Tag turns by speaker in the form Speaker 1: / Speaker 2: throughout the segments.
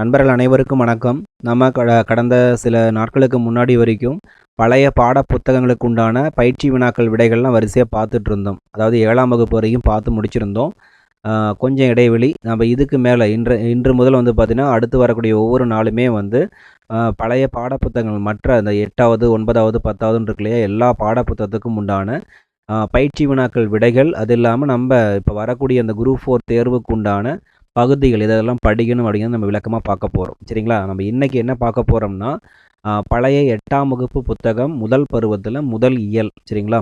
Speaker 1: நண்பர்கள் அனைவருக்கும் வணக்கம் நம்ம கட கடந்த சில நாட்களுக்கு முன்னாடி வரைக்கும் பழைய பாட புத்தகங்களுக்கு உண்டான பயிற்சி வினாக்கள் விடைகள்லாம் வரிசையாக பார்த்துட்டு இருந்தோம் அதாவது ஏழாம் வகுப்பு வரைக்கும் பார்த்து முடிச்சிருந்தோம் கொஞ்சம் இடைவெளி நம்ம இதுக்கு மேலே இன்று இன்று முதல் வந்து பார்த்திங்கன்னா அடுத்து வரக்கூடிய ஒவ்வொரு நாளுமே வந்து பழைய பாடப்புத்தகங்கள் மற்ற அந்த எட்டாவது ஒன்பதாவது பத்தாவதுன்னு இருக்கு இல்லையா எல்லா புத்தகத்துக்கும் உண்டான பயிற்சி வினாக்கள் விடைகள் அது இல்லாமல் நம்ம இப்போ வரக்கூடிய அந்த குரூப் ஃபோர் தேர்வுக்கு உண்டான பகுதிகள் இதெல்லாம் படிக்கணும் அப்படிங்கிறது நம்ம விளக்கமாக பார்க்க போகிறோம் சரிங்களா நம்ம இன்றைக்கி என்ன பார்க்க போகிறோம்னா பழைய எட்டாம் வகுப்பு புத்தகம் முதல் பருவத்தில் முதல் இயல் சரிங்களா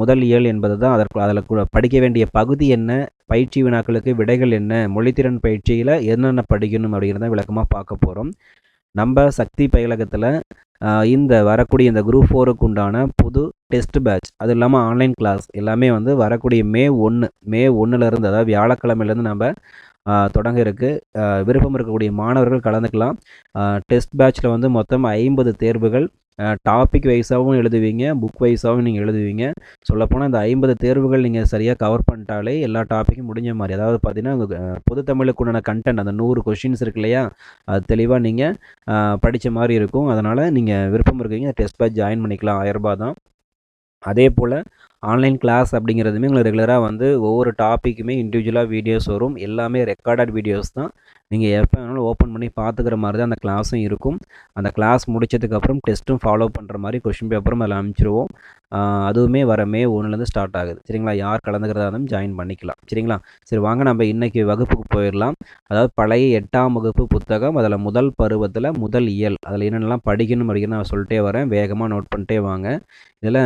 Speaker 1: முதல் இயல் என்பது தான் அதற்கு அதில் படிக்க வேண்டிய பகுதி என்ன பயிற்சி வினாக்களுக்கு விடைகள் என்ன மொழித்திறன் பயிற்சியில் என்னென்ன படிக்கணும் அப்படிங்கிறத விளக்கமாக பார்க்க போகிறோம் நம்ம சக்தி பயிலகத்தில் இந்த வரக்கூடிய இந்த குரூப் ஃபோருக்கு உண்டான புது டெஸ்ட் பேட்ச் அது இல்லாமல் ஆன்லைன் கிளாஸ் எல்லாமே வந்து வரக்கூடிய மே ஒன்று மே ஒன்றுலேருந்து அதாவது வியாழக்கிழமையிலேருந்து நம்ம தொடங்க இருக்குது விருப்பம் இருக்கக்கூடிய மாணவர்கள் கலந்துக்கலாம் டெஸ்ட் பேட்ச்சில் வந்து மொத்தம் ஐம்பது தேர்வுகள் டாபிக் வைஸாகவும் எழுதுவீங்க புக் வைஸாகவும் நீங்கள் எழுதுவீங்க சொல்லப்போனால் இந்த ஐம்பது தேர்வுகள் நீங்கள் சரியாக கவர் பண்ணிட்டாலே எல்லா டாப்பிக்கும் முடிஞ்ச மாதிரி அதாவது பார்த்தீங்கன்னா பொது தமிழுக்கு உண்டான கண்டென்ட் அந்த நூறு கொஷின்ஸ் இருக்கு இல்லையா அது தெளிவாக நீங்கள் படித்த மாதிரி இருக்கும் அதனால் நீங்கள் விருப்பம் இருக்கீங்க டெஸ்ட் பேட்ச் ஜாயின் பண்ணிக்கலாம் ரூபாய் தான் அதே போல் ஆன்லைன் கிளாஸ் அப்படிங்கிறதுமே உங்களுக்கு ரெகுலராக வந்து ஒவ்வொரு டாப்பிக்குமே இண்டிவிஜுவலாக வீடியோஸ் வரும் எல்லாமே ரெக்கார்டட் வீடியோஸ் தான் நீங்கள் எப்போ வேணாலும் ஓப்பன் பண்ணி பார்த்துக்கிற மாதிரி தான் அந்த கிளாஸும் இருக்கும் அந்த கிளாஸ் முடிச்சதுக்கப்புறம் டெஸ்ட்டும் ஃபாலோ பண்ணுற மாதிரி கொஷின் பேப்பரும் அதில் அனுப்பிச்சிருவோம் அதுவுமே வர மே ஒன்றுலேருந்து ஸ்டார்ட் ஆகுது சரிங்களா யார் கலந்துக்கிறதா இருந்தாலும் ஜாயின் பண்ணிக்கலாம் சரிங்களா சரி வாங்க நம்ம இன்றைக்கி வகுப்புக்கு போயிடலாம் அதாவது பழைய எட்டாம் வகுப்பு புத்தகம் அதில் முதல் பருவத்தில் முதல் இயல் அதில் என்னென்னலாம் படிக்கணும் படிக்கணும் நான் சொல்லிட்டே வரேன் வேகமாக நோட் பண்ணிட்டே வாங்க இதில்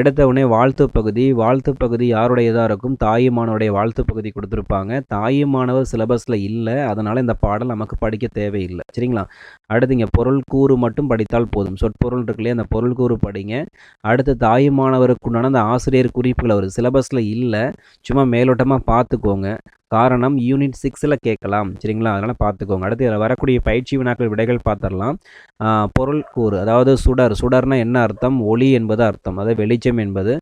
Speaker 1: எடுத்த உடனே வாழ்த்து பகுதி வாழ்த்து பகுதி யாருடையதாக இருக்கும் தாயுமானவருடைய வாழ்த்து பகுதி கொடுத்துருப்பாங்க தாயுமானவர் சிலபஸில் இல்லை அதனால் இந்த பாடல் நமக்கு படிக்க தேவையில்லை சரிங்களா அடுத்து இங்கே பொருள் கூறு மட்டும் படித்தால் போதும் சொற்பொருள் இருக்குல்லையே அந்த பொருள் கூறு படிங்க அடுத்து தாயுமானவருக்கு உண்டான அந்த ஆசிரியர் குறிப்புகள் அவர் சிலபஸில் இல்லை சும்மா மேலோட்டமாக பார்த்துக்கோங்க காரணம் யூனிட் சிக்ஸில் கேட்கலாம் சரிங்களா அதனால் பார்த்துக்கோங்க அடுத்து இதில் வரக்கூடிய பயிற்சி வினாக்கள் விடைகள் பார்த்துடலாம் பொருள் கூறு அதாவது சுடர் சுடர்னா என்ன அர்த்தம் ஒளி என்பது அர்த்தம் அதாவது வெளிச்சம் என்பது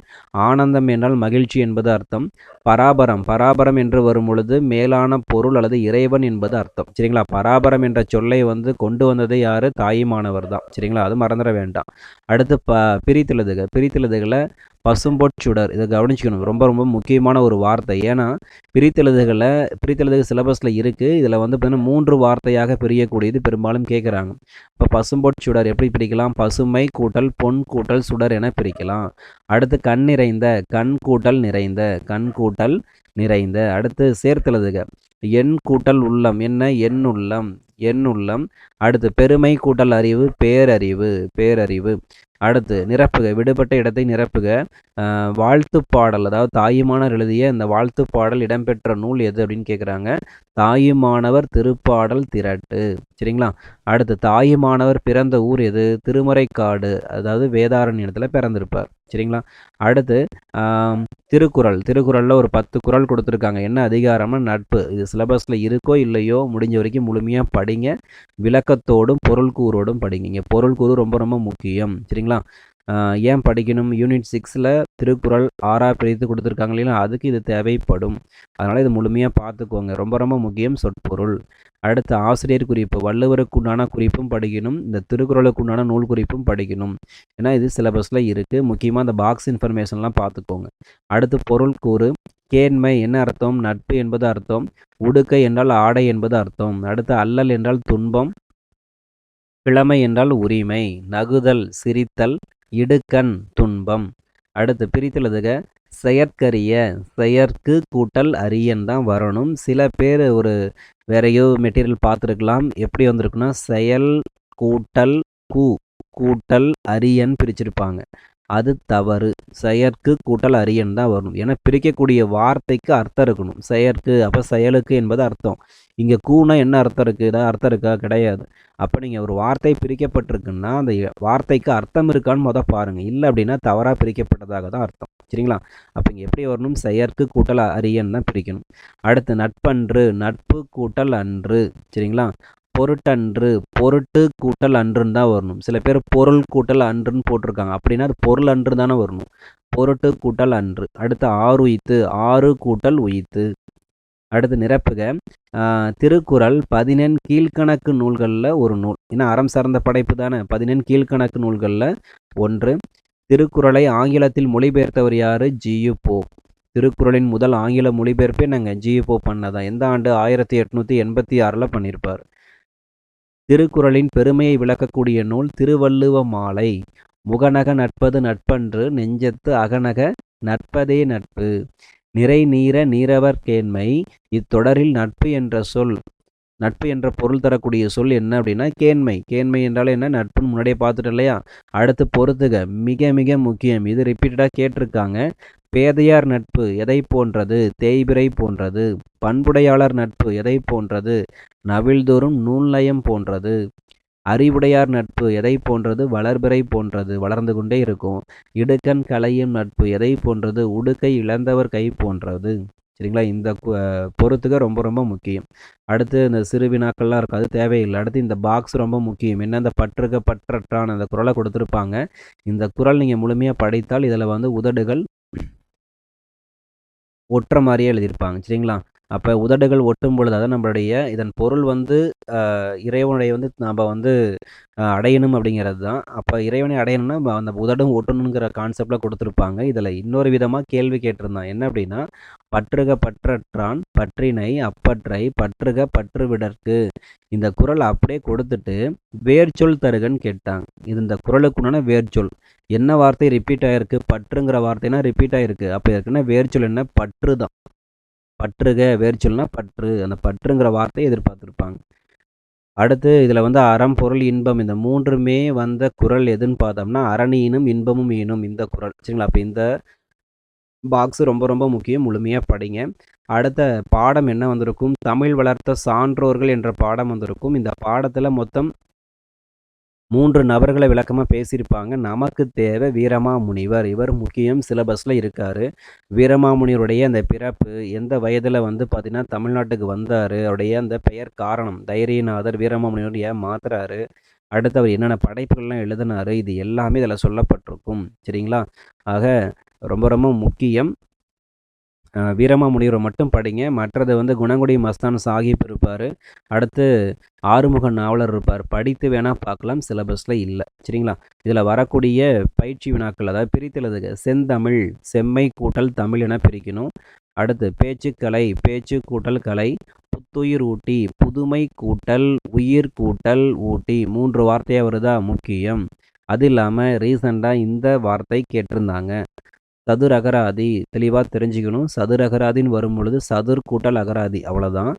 Speaker 1: ஆனந்தம் என்றால் மகிழ்ச்சி என்பது அர்த்தம் பராபரம் பராபரம் என்று வரும் பொழுது மேலான பொருள் அல்லது இறைவன் என்பது அர்த்தம் சரிங்களா பராபரம் என்ற சொல்லை வந்து கொண்டு வந்தது யார் தாயுமானவர் தான் சரிங்களா அது மறந்துட வேண்டாம் அடுத்து ப பிரித்தெழுதுக பிரித்தெழுதுகளை பசும்போட் சுடர் இதை கவனிச்சுக்கணும் ரொம்ப ரொம்ப முக்கியமான ஒரு வார்த்தை ஏன்னா பிரித்தெழுதுகளில் பிரித்தெழுதுகள் சிலபஸில் இருக்குது இதில் வந்து பார்த்திங்கன்னா மூன்று வார்த்தையாக பிரியக்கூடியது பெரும்பாலும் கேட்குறாங்க இப்போ பசும்போட் சுடர் எப்படி பிரிக்கலாம் பசுமை கூட்டல் பொன் கூட்டல் சுடர் என பிரிக்கலாம் அடுத்து கண் நிறைந்த கண் கூட்டல் நிறைந்த கண் கூட்டல் நிறைந்த அடுத்து சேர்த்தெழுதுக எண் கூட்டல் உள்ளம் என்ன எண் உள்ளம் எண் உள்ளம் அடுத்து பெருமை கூட்டல் அறிவு பேரறிவு பேரறிவு அடுத்து நிரப்புக விடுபட்ட இடத்தை நிரப்புக வாழ்த்து பாடல் அதாவது தாயுமானவர் எழுதிய இந்த வாழ்த்து பாடல் இடம்பெற்ற நூல் எது அப்படின்னு கேட்குறாங்க தாயுமானவர் திருப்பாடல் திரட்டு சரிங்களா அடுத்து தாயுமானவர் பிறந்த ஊர் எது திருமறைக்காடு அதாவது வேதாரண்யத்தில் பிறந்திருப்பார் சரிங்களா அடுத்து திருக்குறள் திருக்குறளில் ஒரு பத்து குரல் கொடுத்துருக்காங்க என்ன அதிகாரம்னா நட்பு இது சிலபஸில் இருக்கோ இல்லையோ முடிஞ்ச வரைக்கும் முழுமையாக படிங்க விளக்கத்தோடும் பொருள் கூறோடும் படிங்க பொருள் கூறு ரொம்ப ரொம்ப முக்கியம் சரிங்களா ஏன் படிக்கணும் யூனிட் சிக்ஸில் திருக்குறள் ஆறாக பிரித்து கொடுத்துருக்காங்க இல்லைனா அதுக்கு இது தேவைப்படும் அதனால் இது முழுமையாக பார்த்துக்கோங்க ரொம்ப ரொம்ப முக்கியம் சொற்பொருள் அடுத்து ஆசிரியர் குறிப்பு வள்ளுவருக்கு உண்டான குறிப்பும் படிக்கணும் இந்த திருக்குறளுக்கு உண்டான நூல் குறிப்பும் படிக்கணும் ஏன்னா இது சிலபஸில் இருக்குது முக்கியமாக அந்த பாக்ஸ் இன்ஃபர்மேஷன்லாம் பார்த்துக்கோங்க அடுத்து பொருள் கூறு கேண்மை என்ன அர்த்தம் நட்பு என்பது அர்த்தம் உடுக்கை என்றால் ஆடை என்பது அர்த்தம் அடுத்து அல்லல் என்றால் துன்பம் கிழமை என்றால் உரிமை நகுதல் சிரித்தல் இடுக்கண் துன்பம் அடுத்து பிரித்துள்ளதுக செயற்கரிய செயற்கு கூட்டல் அரியன் தான் வரணும் சில பேர் ஒரு வேறையோ மெட்டீரியல் பார்த்துருக்கலாம் எப்படி வந்திருக்குன்னா செயல் கூட்டல் கூ கூட்டல் அரியன் பிரிச்சிருப்பாங்க அது தவறு செயற்கு கூட்டல் அரியன் தான் வரணும் ஏன்னா பிரிக்கக்கூடிய வார்த்தைக்கு அர்த்தம் இருக்கணும் செயற்கு அப்போ செயலுக்கு என்பது அர்த்தம் இங்கே கூனா என்ன அர்த்தம் ஏதாவது அர்த்தம் இருக்கா கிடையாது அப்போ நீங்கள் ஒரு வார்த்தை பிரிக்கப்பட்டிருக்குன்னா அந்த வார்த்தைக்கு அர்த்தம் இருக்கான்னு மொதல் பாருங்கள் இல்லை அப்படின்னா தவறாக பிரிக்கப்பட்டதாக தான் அர்த்தம் சரிங்களா அப்போ இங்கே எப்படி வரணும் செயற்கு கூட்டல் அரியன் தான் பிரிக்கணும் அடுத்து நட்பன்று நட்பு கூட்டல் அன்று சரிங்களா பொருட்டன்று பொருட்டு கூட்டல் அன்றுன்னு தான் வரணும் சில பேர் பொருள் கூட்டல் அன்றுன்னு போட்டிருக்காங்க அப்படின்னா அது பொருள் அன்று தானே வரணும் பொருட்டு கூட்டல் அன்று அடுத்து ஆறு உயித்து ஆறு கூட்டல் உயித்து அடுத்து நிரப்புக திருக்குறள் பதினெண் கீழ்கணக்கு நூல்களில் ஒரு நூல் ஏன்னா அறம் சார்ந்த படைப்பு தானே பதினெண் கீழ்கணக்கு நூல்களில் ஒன்று திருக்குறளை ஆங்கிலத்தில் மொழிபெயர்த்தவர் யார் ஜியு திருக்குறளின் முதல் ஆங்கில மொழிபெயர்ப்பே நாங்கள் ஜியு பண்ணதான் எந்த ஆண்டு ஆயிரத்தி எட்நூற்றி எண்பத்தி ஆறில் பண்ணியிருப்பார் திருக்குறளின் பெருமையை விளக்கக்கூடிய நூல் திருவள்ளுவ மாலை முகநக நட்பது நட்பன்று நெஞ்சத்து அகநக நட்பதே நட்பு நிறை நீர நீரவர் கேண்மை இத்தொடரில் நட்பு என்ற சொல் நட்பு என்ற பொருள் தரக்கூடிய சொல் என்ன அப்படின்னா கேண்மை கேண்மை என்றால் என்ன நட்புன்னு முன்னாடியே பார்த்துட்டு இல்லையா அடுத்து பொறுத்துக மிக மிக முக்கியம் இது ரிப்பீட்டடாக கேட்டிருக்காங்க பேதையார் நட்பு எதை போன்றது தேய்பிறை போன்றது பண்புடையாளர் நட்பு எதை போன்றது நவில்தோறும் நூல்நயம் போன்றது அறிவுடையார் நட்பு எதை போன்றது வளர்பிறை போன்றது வளர்ந்து கொண்டே இருக்கும் இடுக்கன் கலையும் நட்பு எதை போன்றது உடுக்கை இழந்தவர் கை போன்றது சரிங்களா இந்த பொறுத்துக்க ரொம்ப ரொம்ப முக்கியம் அடுத்து இந்த சிறு வினாக்கள்லாம் இருக்காது தேவையில்லை அடுத்து இந்த பாக்ஸ் ரொம்ப முக்கியம் என்ன அந்த பற்றுக்க பற்றற்றான அந்த குரலை கொடுத்துருப்பாங்க இந்த குரல் நீங்கள் முழுமையாக படித்தால் இதில் வந்து உதடுகள் ஒட்டுற மாதிரியே எழுதியிருப்பாங்க சரிங்களா அப்போ உதடுகள் ஒட்டும் பொழுது அதான் நம்மளுடைய இதன் பொருள் வந்து இறைவனுடைய வந்து நாம் வந்து அடையணும் அப்படிங்கிறது தான் அப்போ இறைவனை அடையணும்னா அந்த உதடும் ஒட்டணுங்கிற கான்செப்டில் கொடுத்துருப்பாங்க இதில் இன்னொரு விதமாக கேள்வி கேட்டிருந்தான் என்ன அப்படின்னா பற்றுக பற்றற்றான் பற்றினை அப்பற்றை பற்றுக பற்று இந்த குரல் அப்படியே கொடுத்துட்டு வேர்ச்சொல் தருகன்னு கேட்டாங்க இது இந்த குரலுக்குண்டான வேர்ச்சொல் என்ன வார்த்தை ரிப்பீட் ஆகிருக்கு பற்றுங்கிற வார்த்தைனா ரிப்பீட் ஆகிருக்கு அப்போ இருக்குன்னா வேர்ச்சொல் என்ன பற்று தான் பற்றுக வேர்ச்சொல்னா பற்று அந்த பற்றுங்கிற வார்த்தையை எதிர்பார்த்துருப்பாங்க அடுத்து இதில் வந்து அறம் பொருள் இன்பம் இந்த மூன்றுமே வந்த குரல் எதுன்னு பார்த்தோம்னா அரணியினும் இன்பமும் ஈனும் இந்த குரல் சரிங்களா அப்போ இந்த பாக்ஸ் ரொம்ப ரொம்ப முக்கியம் முழுமையாக படிங்க அடுத்த பாடம் என்ன வந்திருக்கும் தமிழ் வளர்த்த சான்றோர்கள் என்ற பாடம் வந்திருக்கும் இந்த பாடத்தில் மொத்தம் மூன்று நபர்களை விளக்கமாக பேசியிருப்பாங்க நமக்கு தேவை வீரமாமுனிவர் இவர் முக்கியம் சிலபஸில் இருக்கார் வீரமாமுனிவருடைய அந்த பிறப்பு எந்த வயதில் வந்து பார்த்திங்கன்னா தமிழ்நாட்டுக்கு வந்தார் அவருடைய அந்த பெயர் காரணம் தைரியநாதர் வீரமாமுனிவர் ஏன் மாத்துறாரு அடுத்து அவர் என்னென்ன படைப்புகள்லாம் எழுதினார் இது எல்லாமே இதில் சொல்லப்பட்டிருக்கும் சரிங்களா ஆக ரொம்ப ரொம்ப முக்கியம் முனிவரை மட்டும் படிங்க மற்றது வந்து குணங்குடி மஸ்தான் சாஹிப் இருப்பார் அடுத்து ஆறுமுக நாவலர் இருப்பார் படித்து வேணால் பார்க்கலாம் சிலபஸில் இல்லை சரிங்களா இதில் வரக்கூடிய பயிற்சி வினாக்கள் அதாவது பிரித்தெழுதுக செந்தமிழ் செம்மை கூட்டல் தமிழ் என பிரிக்கணும் அடுத்து பேச்சுக்கலை பேச்சு கூட்டல் கலை புத்துயிர் ஊட்டி புதுமை கூட்டல் உயிர் கூட்டல் ஊட்டி மூன்று வார்த்தையாக வருதா முக்கியம் அது இல்லாமல் ரீசெண்டாக இந்த வார்த்தை கேட்டிருந்தாங்க சதுர் அகராதி தெளிவாக தெரிஞ்சுக்கணும் சதுர் அகராதின்னு வரும் பொழுது சதுர் கூட்டல் அகராதி அவ்வளோதான்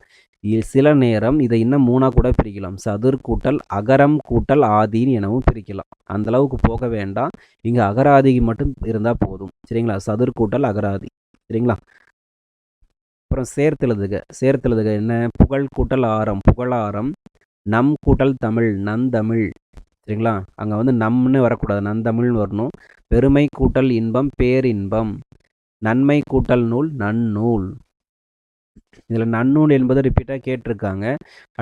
Speaker 1: சில நேரம் இதை இன்னும் மூணாக கூட பிரிக்கலாம் சதுர் கூட்டல் அகரம் கூட்டல் ஆதின்னு எனவும் பிரிக்கலாம் அந்த அளவுக்கு போக வேண்டாம் இங்கே அகராதிக்கு மட்டும் இருந்தால் போதும் சரிங்களா சதுர் கூட்டல் அகராதி சரிங்களா அப்புறம் சேர்த்தெழுதுக சேர்த்தெழுதுக என்ன புகழ் கூட்டல் ஆரம் புகழாரம் நம் கூட்டல் தமிழ் நந்தமிழ் சரிங்களா அங்கே வந்து நம்னு வரக்கூடாது நந்தமிழ்னு வரணும் பெருமை கூட்டல் இன்பம் பேரின்பம் நன்மை கூட்டல் நூல் நன்னூல் இதில் நன்னூல் என்பது ரிப்பீட்டாக கேட்டிருக்காங்க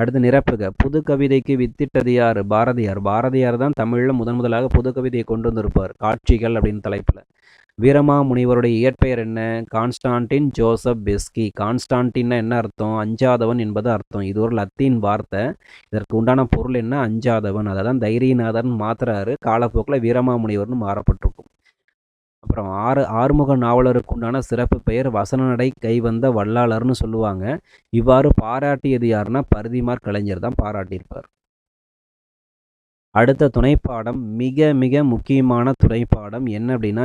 Speaker 1: அடுத்து நிரப்புக புது கவிதைக்கு வித்திட்டது யார் பாரதியார் பாரதியார் தான் தமிழில் முதன் முதலாக புது கவிதையை கொண்டு வந்திருப்பார் காட்சிகள் அப்படின்னு தலைப்பில் வீரமாமுனிவருடைய இயற்பெயர் என்ன கான்ஸ்டான்டின் ஜோசப் பெஸ்கி கான்ஸ்டான்டின்னா என்ன அர்த்தம் அஞ்சாதவன் என்பது அர்த்தம் இது ஒரு லத்தீன் வார்த்தை இதற்கு உண்டான பொருள் என்ன அஞ்சாதவன் அதை தான் தைரியநாதன் மாத்துறாரு காலப்போக்கில் வீரமாமுனிவர்னு மாறப்பட்டிருக்கும் அப்புறம் ஆறு ஆறுமுக நாவலருக்கு உண்டான சிறப்பு பெயர் வசனநடை கைவந்த வல்லாளர்னு சொல்லுவாங்க இவ்வாறு பாராட்டியது யாருன்னா பருதிமார் கலைஞர் தான் பாராட்டியிருப்பார் அடுத்த துணைப்பாடம் மிக மிக முக்கியமான துணைப்பாடம் என்ன அப்படின்னா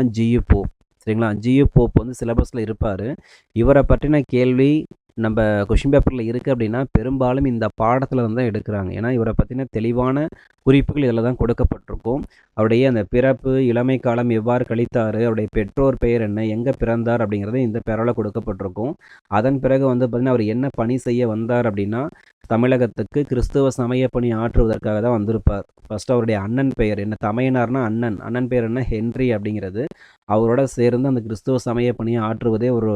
Speaker 1: போப் சரிங்களா ஜியு போப் வந்து சிலபஸில் இருப்பார் இவரை பற்றின கேள்வி நம்ம கொஷின் பேப்பரில் இருக்குது அப்படின்னா பெரும்பாலும் இந்த பாடத்தில் தான் எடுக்கிறாங்க ஏன்னா இவரை பற்றின தெளிவான குறிப்புகள் இதில் தான் கொடுக்கப்பட்டிருக்கும் அவருடைய அந்த பிறப்பு இளமை காலம் எவ்வாறு கழித்தார் அவருடைய பெற்றோர் பெயர் என்ன எங்கே பிறந்தார் அப்படிங்கிறது இந்த பெறவில் கொடுக்கப்பட்டிருக்கும் அதன் பிறகு வந்து பார்த்திங்கன்னா அவர் என்ன பணி செய்ய வந்தார் அப்படின்னா தமிழகத்துக்கு கிறிஸ்துவ சமய பணி ஆற்றுவதற்காக தான் வந்திருப்பார் ஃபர்ஸ்ட் அவருடைய அண்ணன் பெயர் என்ன தமையனார்னா அண்ணன் அண்ணன் பெயர் என்ன ஹென்றி அப்படிங்கிறது அவரோட சேர்ந்து அந்த கிறிஸ்துவ சமய பணியை ஆற்றுவதே ஒரு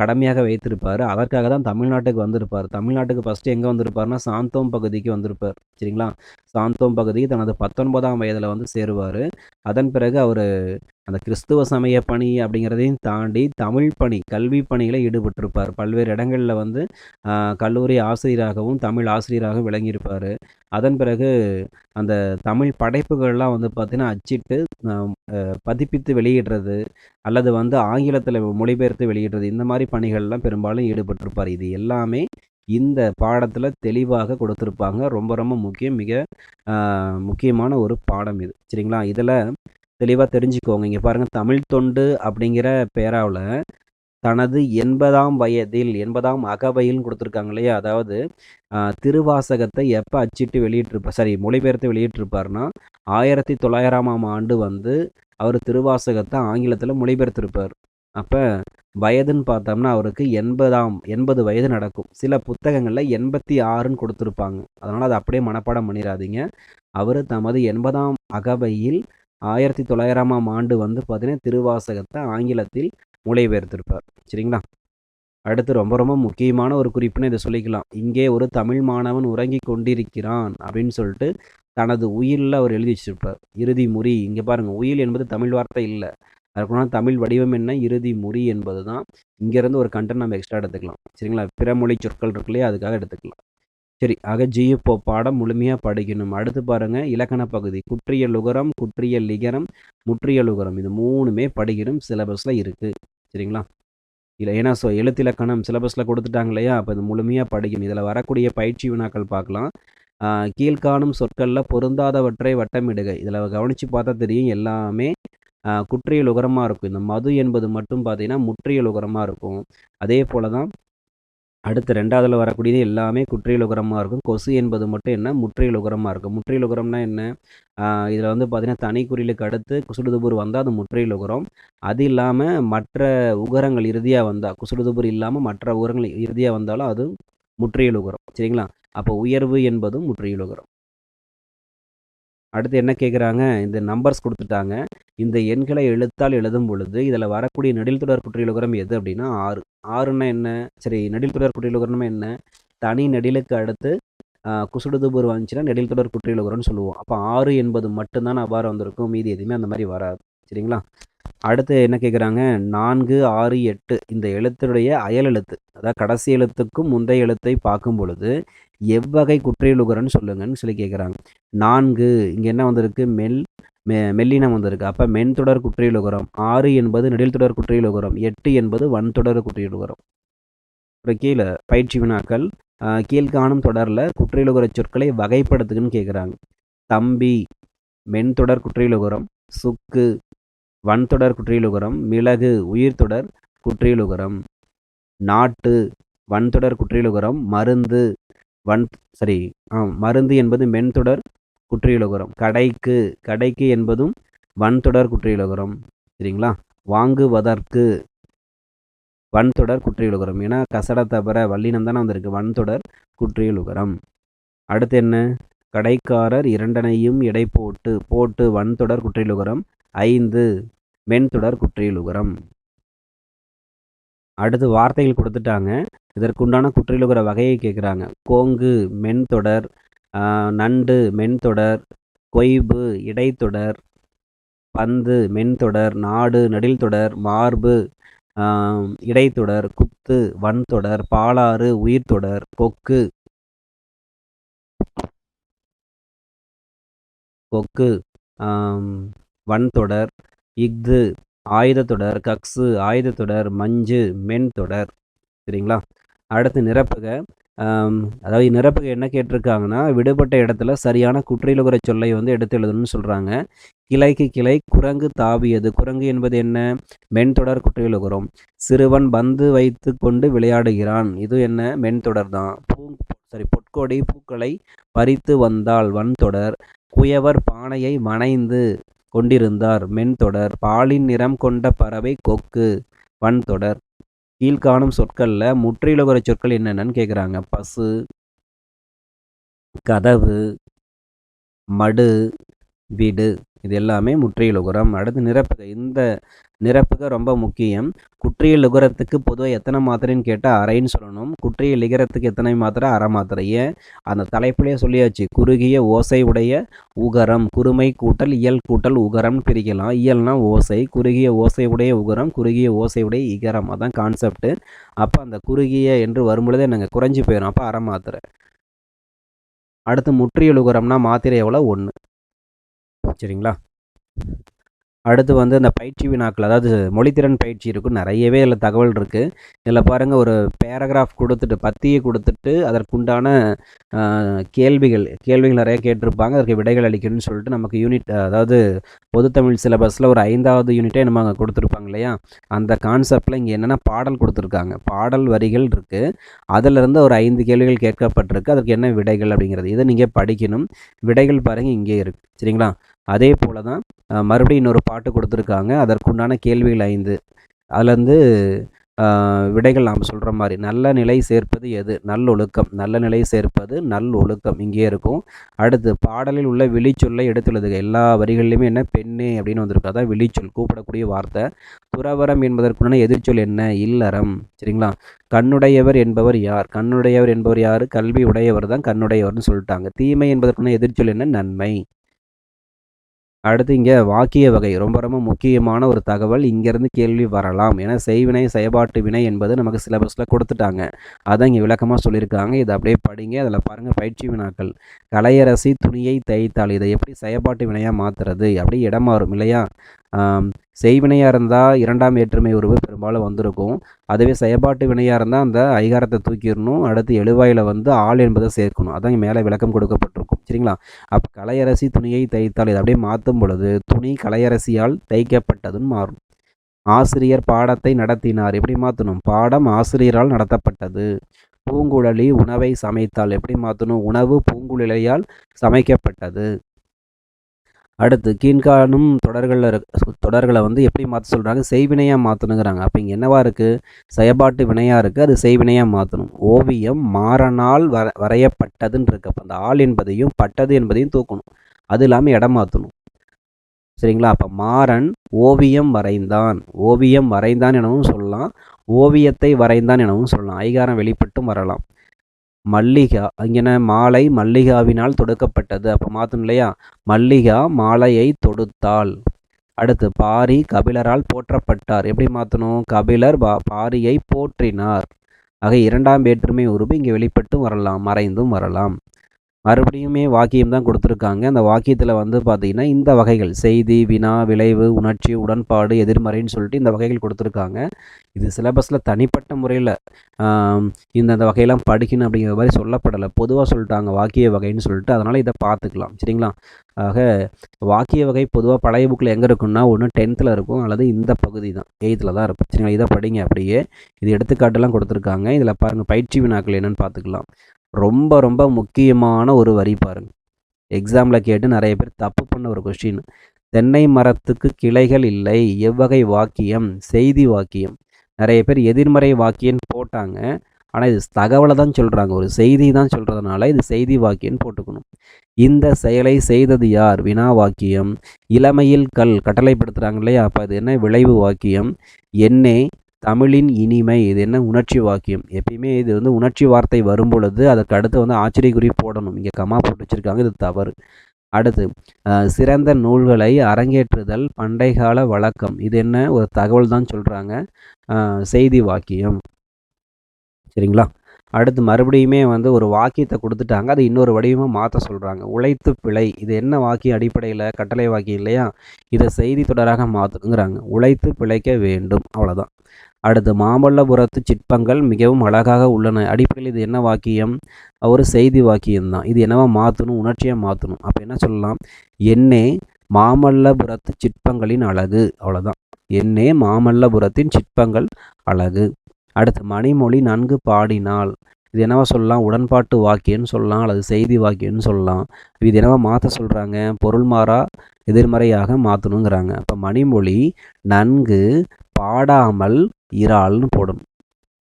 Speaker 1: கடமையாக வைத்திருப்பார் அதற்காக தான் தமிழ்நாட்டுக்கு வந்திருப்பார் தமிழ்நாட்டுக்கு ஃபஸ்ட்டு எங்கே வந்திருப்பார்னா சாந்தோம் பகுதிக்கு வந்திருப்பார் சரிங்களா சாந்தோம் பகுதிக்கு தனது பத்தொன்பதாம் வயதில் வந்து சேருவார் அதன் பிறகு அவர் அந்த கிறிஸ்துவ சமய பணி அப்படிங்கிறதையும் தாண்டி தமிழ் பணி கல்வி பணியில் ஈடுபட்டிருப்பார் பல்வேறு இடங்களில் வந்து கல்லூரி ஆசிரியராகவும் தமிழ் ஆசிரியராகவும் விளங்கியிருப்பார் அதன் பிறகு அந்த தமிழ் படைப்புகள்லாம் வந்து பார்த்திங்கன்னா அச்சிட்டு பதிப்பித்து வெளியிடுறது அல்லது வந்து ஆங்கிலத்தில் மொழிபெயர்த்து வெளியிடுறது இந்த மாதிரி பணிகள்லாம் பெரும்பாலும் ஈடுபட்டிருப்பார் இது எல்லாமே இந்த பாடத்தில் தெளிவாக கொடுத்துருப்பாங்க ரொம்ப ரொம்ப முக்கியம் மிக முக்கியமான ஒரு பாடம் இது சரிங்களா இதில் தெளிவாக தெரிஞ்சுக்கோங்க இங்கே பாருங்கள் தமிழ் தொண்டு அப்படிங்கிற பேராவில் தனது எண்பதாம் வயதில் எண்பதாம் அகவையில் கொடுத்துருக்காங்க இல்லையா அதாவது திருவாசகத்தை எப்போ அச்சிட்டு வெளியிட்டிருப்பார் சாரி மொழிபெயர்த்து வெளியிட்டிருப்பார்னா ஆயிரத்தி தொள்ளாயிரமாம் ஆண்டு வந்து அவர் திருவாசகத்தை ஆங்கிலத்தில் மொழிபெயர்த்திருப்பார் அப்போ வயதுன்னு பார்த்தோம்னா அவருக்கு எண்பதாம் எண்பது வயது நடக்கும் சில புத்தகங்களில் எண்பத்தி ஆறுன்னு கொடுத்துருப்பாங்க அதனால் அதை அப்படியே மனப்பாடம் பண்ணிடாதீங்க அவர் தமது எண்பதாம் அகவையில் ஆயிரத்தி தொள்ளாயிரமாம் ஆண்டு வந்து பார்த்தீங்கன்னா திருவாசகத்தை ஆங்கிலத்தில் மொழிபெயர்த்திருப்பார் சரிங்களா அடுத்து ரொம்ப ரொம்ப முக்கியமான ஒரு குறிப்புன்னு இதை சொல்லிக்கலாம் இங்கே ஒரு தமிழ் மாணவன் உறங்கி கொண்டிருக்கிறான் அப்படின்னு சொல்லிட்டு தனது உயிரில் அவர் எழுதி வச்சிருப்பார் இறுதி முறி இங்கே பாருங்கள் உயில் என்பது தமிழ் வார்த்தை இல்லை அதுக்குனால் தமிழ் வடிவம் என்ன இறுதி முறி என்பது தான் இங்கேருந்து ஒரு கண்டென்ட் நம்ம எக்ஸ்ட்ரா எடுத்துக்கலாம் சரிங்களா பிற மொழி சொற்கள் இருக்குல்லையே அதுக்காக எடுத்துக்கலாம் சரி ஆக ஜிஎஃப்ஓ பாடம் முழுமையாக படிக்கணும் அடுத்து பாருங்கள் இலக்கண பகுதி குற்றிய லுகரம் குற்றிய லிகரம் முற்றிய லுகரம் இது மூணுமே படிக்கணும் சிலபஸில் இருக்குது சரிங்களா இல்லை ஏன்னா ஸோ எழுத்திலக்கணம் இலக்கணம் சிலபஸில் கொடுத்துட்டாங்க இல்லையா அப்போ இது முழுமையாக படிக்கணும் இதில் வரக்கூடிய பயிற்சி வினாக்கள் பார்க்கலாம் கீழ்காணும் சொற்களில் பொருந்தாதவற்றை வட்டமிடுக இதில் கவனித்து பார்த்தா தெரியும் எல்லாமே குற்றிய லுகரமாக இருக்கும் இந்த மது என்பது மட்டும் பார்த்திங்கன்னா முற்றியல் உகரமாக இருக்கும் அதே போல் தான் அடுத்து ரெண்டாவதில் வரக்கூடியது எல்லாமே குற்றியல் உகரமாக இருக்கும் கொசு என்பது மட்டும் என்ன முற்றியல் உகரமாக இருக்கும் முற்றியல் உகரம்னா என்ன இதில் வந்து பார்த்திங்கன்னா தனி அடுத்து குசுடுதுபூர் வந்தால் அது முற்றியல் உகரம் அது இல்லாமல் மற்ற உகரங்கள் இறுதியாக வந்தால் குசுடுதுபூர் இல்லாமல் மற்ற உகரங்கள் இறுதியாக வந்தாலும் அது முற்றியல் உகரம் சரிங்களா அப்போ உயர்வு என்பதும் முற்றியல் உகரம் அடுத்து என்ன கேட்குறாங்க இந்த நம்பர்ஸ் கொடுத்துட்டாங்க இந்த எண்களை எழுத்தால் எழுதும் பொழுது இதில் வரக்கூடிய நெடில்தொடர் குற்றியலுகரம் எது அப்படின்னா ஆறு ஆறுன்னா என்ன சரி தொடர் குற்றியலுகரம்னா என்ன தனி நெடிலுக்கு அடுத்து குசுடுதுபூர் வந்துச்சுன்னா நெடில்தொடர் குற்றியலுகரம்னு சொல்லுவோம் அப்போ ஆறு என்பது மட்டும்தான் அவ்வாறு வந்திருக்கும் மீதி எதுவுமே அந்த மாதிரி வராது சரிங்களா அடுத்து என்ன கேட்குறாங்க நான்கு ஆறு எட்டு இந்த எழுத்துடைய அயல் எழுத்து அதாவது கடைசி எழுத்துக்கும் முந்தைய எழுத்தை பார்க்கும் பொழுது எவ்வகை குற்றியலுகரன்னு சொல்லுங்கன்னு சொல்லி கேட்குறாங்க நான்கு இங்கே என்ன வந்திருக்கு மெல் மெ மெல்லினம் வந்திருக்கு அப்போ மென் தொடர் குற்றியலுகரம் ஆறு என்பது நெடில் தொடர் உகரம் எட்டு என்பது வன் தொடர் குற்றியலுகரம் அப்புறம் கீழே பயிற்சி வினாக்கள் கீழ்காணும் தொடரில் உகர சொற்களை வகைப்படுத்துக்குன்னு கேட்குறாங்க தம்பி மென் தொடர் குற்றியலுகரம் சுக்கு வன் தொடர் உகரம் மிளகு உயிர் தொடர் குற்றியலுகரம் நாட்டு வன்தொடர் உகரம் மருந்து வன் சரி மருந்து என்பது மென்தொடர் குற்றியலகுரம் கடைக்கு கடைக்கு என்பதும் வன்தொடர் குற்றியலகுரம் சரிங்களா வாங்குவதற்கு வன்தொடர் குற்றியலுகரம் ஏன்னா கசட தபர வல்லினம் தானே வந்திருக்கு வன்தொடர் குற்றியலுகரம் அடுத்து என்ன கடைக்காரர் இரண்டனையும் இடை போட்டு போட்டு வன்தொடர் குற்றியலுகரம் ஐந்து மென்தொடர் குற்றியலுகரம் அடுத்து வார்த்தைகள் கொடுத்துட்டாங்க இதற்குண்டான குற்றியலுகர வகையை கேட்குறாங்க கோங்கு மென்தொடர் நண்டு மென்தொடர் கொய்பு இடைத்தொடர் பந்து மென்தொடர் நாடு தொடர் மார்பு இடைத்தொடர் குத்து வன்தொடர் பாலாறு உயிர்த்தொடர் கொக்கு கொக்கு வன்தொடர் இஃது ஆயுதத்தொடர் கக்ஸு ஆயுதத்தொடர் மஞ்சு மென்தொடர் சரிங்களா அடுத்து நிரப்புக அதாவது நிரப்புக்கு என்ன கேட்டிருக்காங்கன்னா விடுபட்ட இடத்துல சரியான குற்றியலுகிற சொல்லை வந்து எடுத்து எழுதணும்னு சொல்கிறாங்க கிளைக்கு கிளை குரங்கு தாவியது குரங்கு என்பது என்ன மென்தொடர் குற்றியலுகிறோம் சிறுவன் பந்து வைத்து கொண்டு விளையாடுகிறான் இது என்ன மென்தொடர் தான் பூ சாரி பொற்கொடி பூக்களை பறித்து வந்தால் வன்தொடர் குயவர் பானையை மனைந்து கொண்டிருந்தார் மென்தொடர் பாலின் நிறம் கொண்ட பறவை கொக்கு வன்தொடர் கீழ்காணும் சொற்களில் முற்றிலுகிற சொற்கள் என்னென்னு கேட்குறாங்க பசு கதவு மடு வீடு இது எல்லாமே முற்றியலுகரம் அடுத்து நிரப்புகை இந்த நிரப்புக ரொம்ப முக்கியம் குற்றிய லுகரத்துக்கு பொதுவாக எத்தனை மாத்திரைன்னு கேட்டால் அரைன்னு சொல்லணும் குற்றிய லிகரத்துக்கு எத்தனை மாத்திரை அரை மாத்திரையே அந்த தலைப்புலேயே சொல்லியாச்சு குறுகிய ஓசை உடைய உகரம் குறுமை கூட்டல் இயல் கூட்டல் உகரம்னு பிரிக்கலாம் இயல்னா ஓசை குறுகிய ஓசை உடைய உகரம் குறுகிய ஓசை உடைய இகரம் அதான் கான்செப்ட்டு அப்போ அந்த குறுகிய என்று வரும்பொழுதே நாங்கள் குறைஞ்சி போயிடும் அப்போ அரை மாத்திரை அடுத்து முற்றியலுகரம்னா மாத்திரை எவ்வளோ ஒன்று சரிங்களா அடுத்து வந்து அந்த பயிற்சி வினாக்கள் அதாவது மொழித்திறன் பயிற்சி இருக்கும் நிறையவே இதில் தகவல் இருக்குது இதில் பாருங்கள் ஒரு பேராகிராஃப் கொடுத்துட்டு பத்தியை கொடுத்துட்டு அதற்குண்டான கேள்விகள் கேள்விகள் நிறைய கேட்டிருப்பாங்க அதற்கு விடைகள் அளிக்கணும்னு சொல்லிட்டு நமக்கு யூனிட் அதாவது பொதுத்தமிழ் சிலபஸில் ஒரு ஐந்தாவது யூனிட்டே நம்ம அங்கே கொடுத்துருப்பாங்க இல்லையா அந்த கான்செப்டில் இங்கே என்னென்னா பாடல் கொடுத்துருக்காங்க பாடல் வரிகள் இருக்குது அதிலிருந்து ஒரு ஐந்து கேள்விகள் கேட்கப்பட்டிருக்கு அதற்கு என்ன விடைகள் அப்படிங்கிறது இதை நீங்கள் படிக்கணும் விடைகள் பாருங்கள் இங்கே இருக்குது சரிங்களா அதே போல் தான் மறுபடியும் இன்னொரு பாட்டு கொடுத்துருக்காங்க அதற்குண்டான கேள்விகள் ஐந்து அதுலேருந்து விடைகள் நாம் சொல்கிற மாதிரி நல்ல நிலை சேர்ப்பது எது நல்லொழுக்கம் நல்ல நிலை சேர்ப்பது ஒழுக்கம் இங்கே இருக்கும் அடுத்து பாடலில் உள்ள விழிச்சொல்லை எடுத்துள்ளதுங்க எல்லா வரிகள்லையுமே என்ன பெண்ணே அப்படின்னு வந்திருக்கு அதான் விழிச்சொல் கூப்பிடக்கூடிய வார்த்தை துறவரம் என்பதற்குண்டான எதிர்ச்சொல் என்ன இல்லறம் சரிங்களா கண்ணுடையவர் என்பவர் யார் கண்ணுடையவர் என்பவர் யார் கல்வி உடையவர் தான் கண்ணுடையவர்னு சொல்லிட்டாங்க தீமை என்பதற்குண்டான எதிர்ச்சொல் என்ன நன்மை அடுத்து இங்கே வாக்கிய வகை ரொம்ப ரொம்ப முக்கியமான ஒரு தகவல் இங்கேருந்து கேள்வி வரலாம் ஏன்னா செய்வினை செயல்பாட்டு வினை என்பது நமக்கு சிலபஸில் கொடுத்துட்டாங்க அதான் இங்கே விளக்கமாக சொல்லியிருக்காங்க இதை அப்படியே படிங்க அதில் பாருங்கள் பயிற்சி வினாக்கள் கலையரசி துணியை தைத்தால் இதை எப்படி செயல்பாட்டு வினையாக மாற்றுறது அப்படியே இடம் மாறும் இல்லையா செய்வினையாக இருந்தால் இரண்டாம் ஏற்றுமை உருவு பெரும்பாலும் வந்திருக்கும் அதுவே செயல்பாட்டு வினையாக இருந்தால் அந்த அதிகாரத்தை தூக்கிடணும் அடுத்து எழுவாயில் வந்து ஆள் என்பதை சேர்க்கணும் அதான் மேலே விளக்கம் கொடுக்கப்பட்டிருக்கும் சரிங்களா அப் கலையரசி துணியை தைத்தால் இதை அப்படியே மாற்றும் பொழுது துணி கலையரசியால் தைக்கப்பட்டதுன்னு மாறும் ஆசிரியர் பாடத்தை நடத்தினார் எப்படி மாற்றணும் பாடம் ஆசிரியரால் நடத்தப்பட்டது பூங்குழலி உணவை சமைத்தால் எப்படி மாற்றணும் உணவு பூங்குழலியால் சமைக்கப்பட்டது அடுத்து கீழ்காணும் தொடர்களில் தொடர்களை வந்து எப்படி மாற்ற சொல்கிறாங்க செய்வினையாக மாற்றணுங்கிறாங்க அப்போ இங்கே என்னவா இருக்குது செயல்பாட்டு வினையாக இருக்குது அது செய்வினையாக மாற்றணும் ஓவியம் மாறனால் வர வரையப்பட்டதுன்னு இருக்கு அப்போ அந்த ஆள் என்பதையும் பட்டது என்பதையும் தூக்கணும் அது இல்லாமல் இடம் மாற்றணும் சரிங்களா அப்போ மாறன் ஓவியம் வரைந்தான் ஓவியம் வரைந்தான் எனவும் சொல்லலாம் ஓவியத்தை வரைந்தான் எனவும் சொல்லலாம் ஐகாரம் வெளிப்பட்டும் வரலாம் மல்லிகா இங்கே மாலை மல்லிகாவினால் தொடுக்கப்பட்டது அப்போ மாற்றணும் இல்லையா மல்லிகா மாலையை தொடுத்தாள் அடுத்து பாரி கபிலரால் போற்றப்பட்டார் எப்படி மாற்றணும் கபிலர் பா பாரியை போற்றினார் ஆக இரண்டாம் வேற்றுமை உருவம் இங்கே வெளிப்பட்டும் வரலாம் மறைந்தும் வரலாம் மறுபடியுமே வாக்கியம் தான் கொடுத்துருக்காங்க அந்த வாக்கியத்தில் வந்து பார்த்திங்கன்னா இந்த வகைகள் செய்தி வினா விளைவு உணர்ச்சி உடன்பாடு எதிர்மறைன்னு சொல்லிட்டு இந்த வகைகள் கொடுத்துருக்காங்க இது சிலபஸில் தனிப்பட்ட முறையில் இந்த அந்த வகையெல்லாம் படிக்கணும் அப்படிங்கிற மாதிரி சொல்லப்படலை பொதுவாக சொல்லிட்டாங்க வாக்கிய வகைன்னு சொல்லிட்டு அதனால் இதை பார்த்துக்கலாம் சரிங்களா ஆக வாக்கிய வகை பொதுவாக பழைய புக்கில் எங்கே இருக்குன்னா ஒன்று டென்த்தில் இருக்கும் அல்லது இந்த பகுதி தான் எயித்தில் தான் இருக்கும் சரிங்களா இதை படிங்க அப்படியே இது எடுத்துக்காட்டுலாம் கொடுத்துருக்காங்க இதில் பாருங்கள் பயிற்சி வினாக்கள் என்னென்னு பார்த்துக்கலாம் ரொம்ப ரொம்ப முக்கியமான ஒரு வரி பாருங்கள் எக்ஸாமில் கேட்டு நிறைய பேர் தப்பு பண்ண ஒரு கொஸ்டின் தென்னை மரத்துக்கு கிளைகள் இல்லை எவ்வகை வாக்கியம் செய்தி வாக்கியம் நிறைய பேர் எதிர்மறை வாக்கியம் போட்டாங்க ஆனால் இது தகவலை தான் சொல்கிறாங்க ஒரு செய்தி தான் சொல்கிறதுனால இது செய்தி வாக்கியம் போட்டுக்கணும் இந்த செயலை செய்தது யார் வினா வாக்கியம் இளமையில் கல் கட்டளைப்படுத்துகிறாங்க இல்லையா அப்போ அது என்ன விளைவு வாக்கியம் என்னே தமிழின் இனிமை இது என்ன உணர்ச்சி வாக்கியம் எப்பயுமே இது வந்து உணர்ச்சி வார்த்தை வரும் பொழுது அதற்கு அடுத்து வந்து ஆச்சரியக்குறி போடணும் இங்கே கமா போட்டு வச்சுருக்காங்க இது தவறு அடுத்து சிறந்த நூல்களை அரங்கேற்றுதல் பண்டைகால வழக்கம் இது என்ன ஒரு தகவல் தான் சொல்கிறாங்க செய்தி வாக்கியம் சரிங்களா அடுத்து மறுபடியுமே வந்து ஒரு வாக்கியத்தை கொடுத்துட்டாங்க அது இன்னொரு வடிவமாக மாற்ற சொல்கிறாங்க உழைத்து பிழை இது என்ன வாக்கியம் அடிப்படையில் கட்டளை வாக்கியம் இல்லையா இதை செய்தி தொடராக மாற்றுங்கிறாங்க உழைத்து பிழைக்க வேண்டும் அவ்வளோதான் அடுத்து மாமல்லபுரத்து சிற்பங்கள் மிகவும் அழகாக உள்ளன அடிப்படையில் இது என்ன வாக்கியம் ஒரு செய்தி வாக்கியம் தான் இது என்னவா மாற்றணும் உணர்ச்சியாக மாற்றணும் அப்போ என்ன சொல்லலாம் என்னே மாமல்லபுரத்து சிற்பங்களின் அழகு அவ்வளோதான் என்னே மாமல்லபுரத்தின் சிற்பங்கள் அழகு அடுத்து மணிமொழி நன்கு பாடினால் இது என்னவா சொல்லலாம் உடன்பாட்டு வாக்கியம்னு சொல்லலாம் அல்லது செய்தி வாக்கியம்னு சொல்லலாம் இது என்னவா மாற்ற சொல்கிறாங்க பொருள் மாறா எதிர்மறையாக மாற்றணுங்கிறாங்க அப்போ மணிமொழி நன்கு பாடாமல் இறால்னு போடும்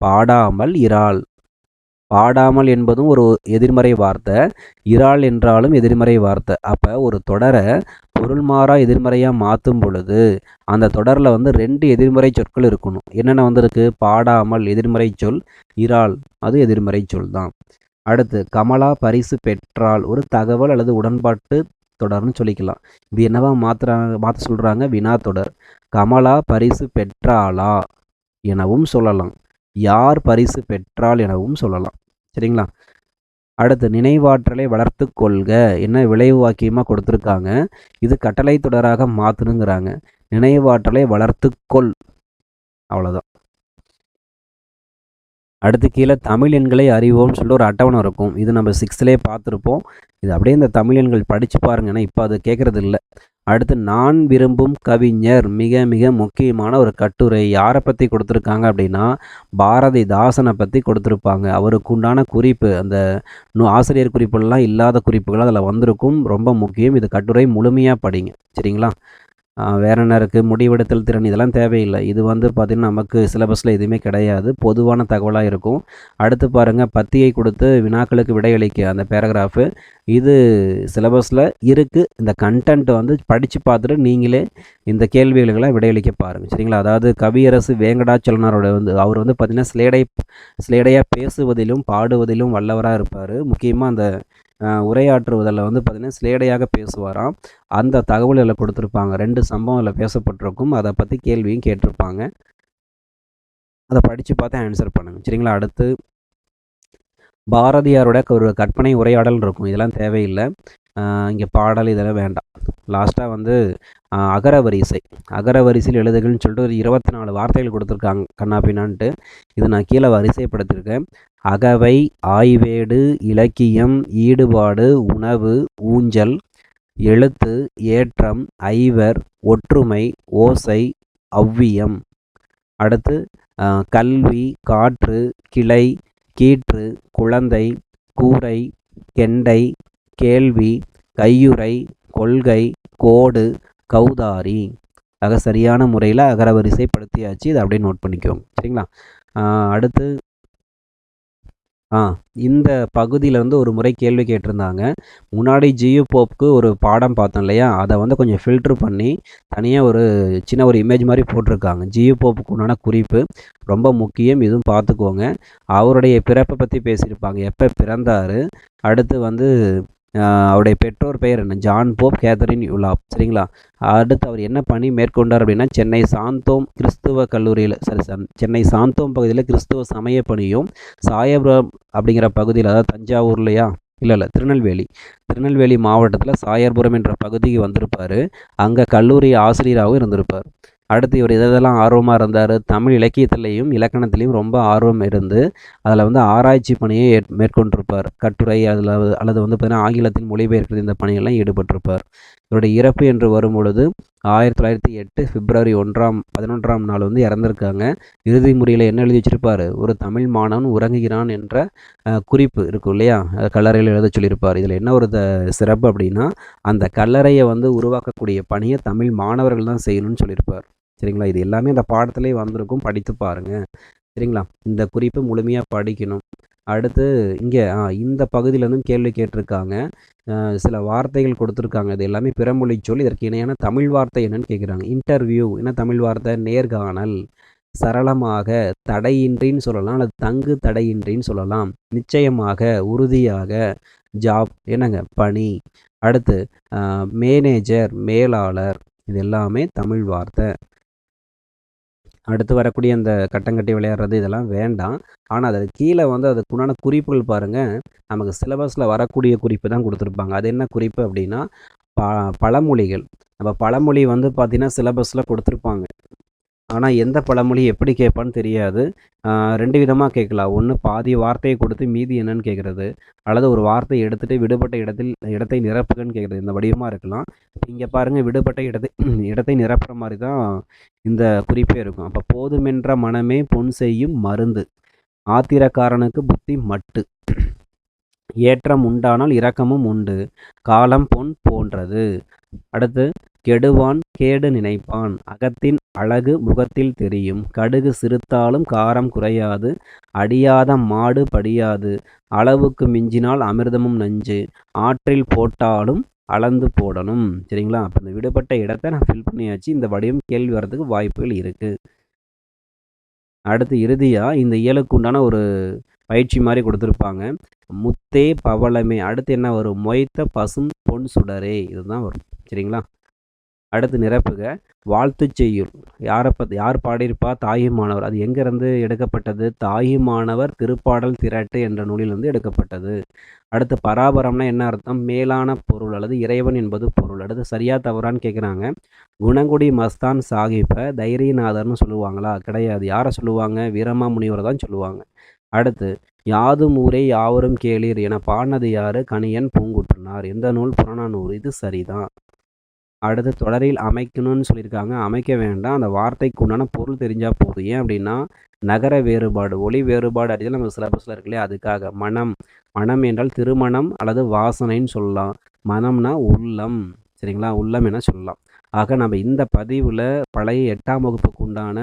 Speaker 1: பாடாமல் இறால் பாடாமல் என்பதும் ஒரு எதிர்மறை வார்த்தை இறால் என்றாலும் எதிர்மறை வார்த்தை அப்போ ஒரு தொடரை பொருள் மாறா எதிர்மறையாக மாற்றும் பொழுது அந்த தொடரில் வந்து ரெண்டு எதிர்மறை சொற்கள் இருக்கணும் என்னென்ன வந்திருக்கு பாடாமல் எதிர்மறை சொல் இறால் அது எதிர்மறை சொல் தான் அடுத்து கமலா பரிசு பெற்றால் ஒரு தகவல் அல்லது உடன்பாட்டு தொடர்னு சொல்லிக்கலாம் இது என்னவா மாற்றுறாங்க மாற்ற சொல்கிறாங்க வினா தொடர் கமலா பரிசு பெற்றாளா எனவும் சொல்லலாம் யார் பரிசு பெற்றால் எனவும் சொல்லலாம் சரிங்களா அடுத்து நினைவாற்றலை வளர்த்து கொள்க என்ன விளைவு வாக்கியமாக கொடுத்துருக்காங்க இது கட்டளை தொடராக மாற்றணுங்கிறாங்க நினைவாற்றலை வளர்த்துக்கொள் அவ்வளோதான் அடுத்து கீழே தமிழ் எண்களை அறிவோம்னு சொல்லி ஒரு அட்டவணை இருக்கும் இது நம்ம சிக்ஸ்த்லேயே பார்த்துருப்போம் இது அப்படியே இந்த தமிழ் எண்கள் படித்து பாருங்கன்னா இப்போ அது கேட்குறது இல்லை அடுத்து நான் விரும்பும் கவிஞர் மிக மிக முக்கியமான ஒரு கட்டுரை யாரை பற்றி கொடுத்துருக்காங்க அப்படின்னா பாரதி தாசனை பற்றி கொடுத்துருப்பாங்க அவருக்கு உண்டான குறிப்பு அந்த ஆசிரியர் குறிப்புகள்லாம் இல்லாத குறிப்புகள் அதில் வந்திருக்கும் ரொம்ப முக்கியம் இது கட்டுரை முழுமையாக படிங்க சரிங்களா வேற என்ன இருக்குது முடிவெடுத்தல் திறன் இதெல்லாம் தேவையில்லை இது வந்து பார்த்திங்கன்னா நமக்கு சிலபஸில் எதுவுமே கிடையாது பொதுவான தகவலாக இருக்கும் அடுத்து பாருங்கள் பத்தியை கொடுத்து வினாக்களுக்கு விடையளிக்க அந்த பேராகிராஃபு இது சிலபஸில் இருக்குது இந்த கண்டென்ட் வந்து படித்து பார்த்துட்டு நீங்களே இந்த கேள்விகளுக்கெல்லாம் விடையளிக்க பாருங்கள் சரிங்களா அதாவது கவியரசு வேங்கடாச்சலனாரோட வந்து அவர் வந்து பார்த்திங்கன்னா ஸ்லேடை ஸ்லேடையாக பேசுவதிலும் பாடுவதிலும் வல்லவராக இருப்பார் முக்கியமாக அந்த உரையாற்றுவதில் வந்து பார்த்திங்கன்னா சிலேடையாக பேசுவாராம் அந்த தகவல் இதில் கொடுத்துருப்பாங்க ரெண்டு சம்பவம் இதில் பேசப்பட்டிருக்கும் அதை பற்றி கேள்வியும் கேட்டிருப்பாங்க அதை படித்து பார்த்து ஆன்சர் பண்ணுங்கள் சரிங்களா அடுத்து பாரதியாரோட ஒரு கற்பனை உரையாடல் இருக்கும் இதெல்லாம் தேவையில்லை இங்கே பாடல் இதெல்லாம் வேண்டாம் லாஸ்ட்டாக வந்து அகர வரிசை அகர வரிசையில் எழுதுகள்னு சொல்லிட்டு ஒரு இருபத்தி நாலு வார்த்தைகள் கொடுத்துருக்காங்க கண்ணா இது நான் கீழே வரிசைப்படுத்தியிருக்கேன் அகவை ஆய்வேடு இலக்கியம் ஈடுபாடு உணவு ஊஞ்சல் எழுத்து ஏற்றம் ஐவர் ஒற்றுமை ஓசை அவ்வியம் அடுத்து கல்வி காற்று கிளை கீற்று குழந்தை கூரை கெண்டை கேள்வி கையுறை கொள்கை கோடு கௌதாரி ஆக சரியான முறையில் அகரவரிசைப்படுத்தியாச்சு இதை அப்படியே நோட் பண்ணிக்கோங்க சரிங்களா அடுத்து ஆ இந்த வந்து ஒரு முறை கேள்வி கேட்டிருந்தாங்க முன்னாடி ஜியோ போப்க்கு ஒரு பாடம் பார்த்தோம் இல்லையா அதை வந்து கொஞ்சம் ஃபில்ட்ரு பண்ணி தனியாக ஒரு சின்ன ஒரு இமேஜ் மாதிரி போட்டிருக்காங்க ஜியோ போப்புக்கு உண்டான குறிப்பு ரொம்ப முக்கியம் இதுவும் பார்த்துக்கோங்க அவருடைய பிறப்பை பற்றி பேசியிருப்பாங்க எப்போ பிறந்தார் அடுத்து வந்து அவருடைய பெற்றோர் பெயர் என்ன ஜான் போப் கேதரின் யுலாப் சரிங்களா அடுத்து அவர் என்ன பணி மேற்கொண்டார் அப்படின்னா சென்னை சாந்தோம் கிறிஸ்துவ கல்லூரியில் சரி சென்னை சாந்தோம் பகுதியில் கிறிஸ்துவ சமய பணியும் சாயபுரம் அப்படிங்கிற பகுதியில் அதாவது தஞ்சாவூர்லையா இல்லை இல்லை திருநெல்வேலி திருநெல்வேலி மாவட்டத்தில் சாயர்புரம் என்ற பகுதிக்கு வந்திருப்பார் அங்கே கல்லூரி ஆசிரியராகவும் இருந்திருப்பார் அடுத்து இவர் இதெல்லாம் ஆர்வமாக இருந்தார் தமிழ் இலக்கியத்திலையும் இலக்கணத்திலையும் ரொம்ப ஆர்வம் இருந்து அதில் வந்து ஆராய்ச்சி பணியை மேற்கொண்டிருப்பார் கட்டுரை அதில் அல்லது வந்து பார்த்திங்கன்னா ஆங்கிலத்தில் மொழிபெயர்க்கிறது இந்த பணியெல்லாம் ஈடுபட்டிருப்பார் இவருடைய இறப்பு என்று வரும்பொழுது ஆயிரத்தி தொள்ளாயிரத்தி எட்டு பிப்ரவரி ஒன்றாம் பதினொன்றாம் நாள் வந்து இறந்துருக்காங்க இறுதி முறையில் என்ன எழுதி வச்சிருப்பார் ஒரு தமிழ் மாணவன் உறங்குகிறான் என்ற குறிப்பு இருக்கும் இல்லையா கல்லறையில் எழுத சொல்லியிருப்பார் இதில் என்ன ஒரு சிறப்பு அப்படின்னா அந்த கல்லறையை வந்து உருவாக்கக்கூடிய பணியை தமிழ் மாணவர்கள் தான் செய்யணும்னு சொல்லியிருப்பார் சரிங்களா இது எல்லாமே அந்த பாடத்திலே வந்திருக்கும் படித்து பாருங்கள் சரிங்களா இந்த குறிப்பை முழுமையாக படிக்கணும் அடுத்து இங்கே இந்த பகுதியிலேருந்து கேள்வி கேட்டிருக்காங்க சில வார்த்தைகள் கொடுத்துருக்காங்க இது எல்லாமே பிறமொழி சொல் இதற்கு இணையான தமிழ் வார்த்தை என்னன்னு கேட்குறாங்க இன்டர்வியூ என்ன தமிழ் வார்த்தை நேர்காணல் சரளமாக தடையின்றின்னு சொல்லலாம் அல்லது தங்கு தடையின்றின்னு சொல்லலாம் நிச்சயமாக உறுதியாக ஜாப் என்னங்க பணி அடுத்து மேனேஜர் மேலாளர் இது எல்லாமே தமிழ் வார்த்தை அடுத்து வரக்கூடிய அந்த கட்டங்கட்டி விளையாடுறது இதெல்லாம் வேண்டாம் ஆனால் அது கீழே வந்து அதுக்குண்டான குறிப்புகள் பாருங்கள் நமக்கு சிலபஸில் வரக்கூடிய குறிப்பு தான் கொடுத்துருப்பாங்க அது என்ன குறிப்பு அப்படின்னா ப பழமொழிகள் நம்ம பழமொழி வந்து பார்த்திங்கன்னா சிலபஸில் கொடுத்துருப்பாங்க ஆனால் எந்த பழமொழி எப்படி கேட்பான்னு தெரியாது ரெண்டு விதமாக கேட்கலாம் ஒன்று பாதி வார்த்தையை கொடுத்து மீதி என்னன்னு கேட்குறது அல்லது ஒரு வார்த்தையை எடுத்துகிட்டு விடுபட்ட இடத்தில் இடத்தை நிரப்புகன்னு கேட்குறது இந்த வடிவமாக இருக்கலாம் இங்கே பாருங்கள் விடுபட்ட இடத்தை இடத்தை நிரப்புற மாதிரி தான் இந்த குறிப்பே இருக்கும் அப்போ போதுமென்ற மனமே பொன் செய்யும் மருந்து ஆத்திரக்காரனுக்கு புத்தி மட்டு ஏற்றம் உண்டானால் இரக்கமும் உண்டு காலம் பொன் போன்றது அடுத்து கெடுவான் கேடு நினைப்பான் அகத்தின் அழகு முகத்தில் தெரியும் கடுகு சிறுத்தாலும் காரம் குறையாது அடியாத மாடு படியாது அளவுக்கு மிஞ்சினால் அமிர்தமும் நஞ்சு ஆற்றில் போட்டாலும் அளந்து போடணும் சரிங்களா அப்போ இந்த விடுபட்ட இடத்தை நான் ஃபில் பண்ணியாச்சு இந்த வடிவம் கேள்வி வர்றதுக்கு வாய்ப்புகள் இருக்குது அடுத்து இறுதியாக இந்த இயலுக்கு உண்டான ஒரு பயிற்சி மாதிரி கொடுத்துருப்பாங்க முத்தே பவளமே அடுத்து என்ன வரும் மொய்த்த பசும் பொன் சுடரே இதுதான் வரும் சரிங்களா அடுத்து நிரப்புக வாழ்த்து செய்யுள் யாரை பத் யார் பாடியிருப்பா தாயுமானவர் அது எங்கேருந்து எடுக்கப்பட்டது தாயுமானவர் திருப்பாடல் திரட்டு என்ற நூலிலிருந்து எடுக்கப்பட்டது அடுத்து பராபரம்னா என்ன அர்த்தம் மேலான பொருள் அல்லது இறைவன் என்பது பொருள் அடுத்து சரியா தவறான்னு கேட்குறாங்க குணங்குடி மஸ்தான் சாகிப்பை தைரியநாதர்னு சொல்லுவாங்களா கிடையாது யாரை சொல்லுவாங்க வீரமா முனிவரை தான் சொல்லுவாங்க அடுத்து யாதும் ஊரே யாவரும் கேளீர் என பாடினது யாரு கணியன் பூங்குற்றினார் இந்த நூல் நூறு இது சரிதான் அடுத்து தொடரில் அமைக்கணும்னு சொல்லியிருக்காங்க அமைக்க வேண்டாம் அந்த வார்த்தைக்கு உண்டான பொருள் தெரிஞ்சால் போதும் ஏன் அப்படின்னா நகர வேறுபாடு ஒளி வேறுபாடு அப்படிதான் நம்ம சிலபஸில் இருக்குல்லையே அதுக்காக மனம் மனம் என்றால் திருமணம் அல்லது வாசனைன்னு சொல்லலாம் மனம்னா உள்ளம் சரிங்களா உள்ளம் என சொல்லலாம் ஆக நம்ம இந்த பதிவில் பழைய எட்டாம் வகுப்புக்கு உண்டான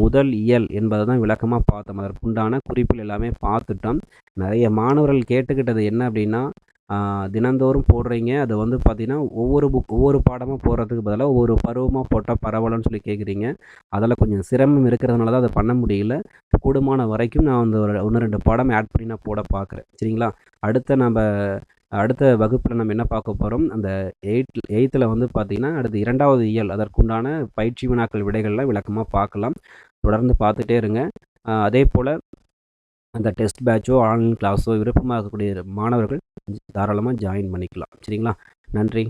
Speaker 1: முதல் இயல் என்பதை தான் விளக்கமாக பார்த்தோம் அதற்குண்டான குறிப்புகள் எல்லாமே பார்த்துட்டோம் நிறைய மாணவர்கள் கேட்டுக்கிட்டது என்ன அப்படின்னா தினந்தோறும் போடுறீங்க அது வந்து பார்த்திங்கன்னா ஒவ்வொரு புக் ஒவ்வொரு பாடமாக போடுறதுக்கு பதிலாக ஒவ்வொரு பருவமாக போட்டால் பரவாயில்லன்னு சொல்லி கேட்குறீங்க அதில் கொஞ்சம் சிரமம் இருக்கிறதுனால தான் அதை பண்ண முடியல கூடுமான வரைக்கும் நான் அந்த ஒரு ஒன்று ரெண்டு பாடம் ஆட் பண்ணி நான் போட பார்க்குறேன் சரிங்களா அடுத்த நம்ம அடுத்த வகுப்பில் நம்ம என்ன பார்க்க போகிறோம் அந்த எயிட் எயித்தில் வந்து பார்த்திங்கன்னா அடுத்து இரண்டாவது இயல் அதற்குண்டான பயிற்சி வினாக்கள் விடைகள்லாம் விளக்கமாக பார்க்கலாம் தொடர்ந்து பார்த்துட்டே இருங்க அதே போல் அந்த டெஸ்ட் பேட்சோ ஆன்லைன் கிளாஸோ விருப்பமாக இருக்கக்கூடிய மாணவர்கள் தாராளமாக ஜாயின் பண்ணிக்கலாம் சரிங்களா நன்றி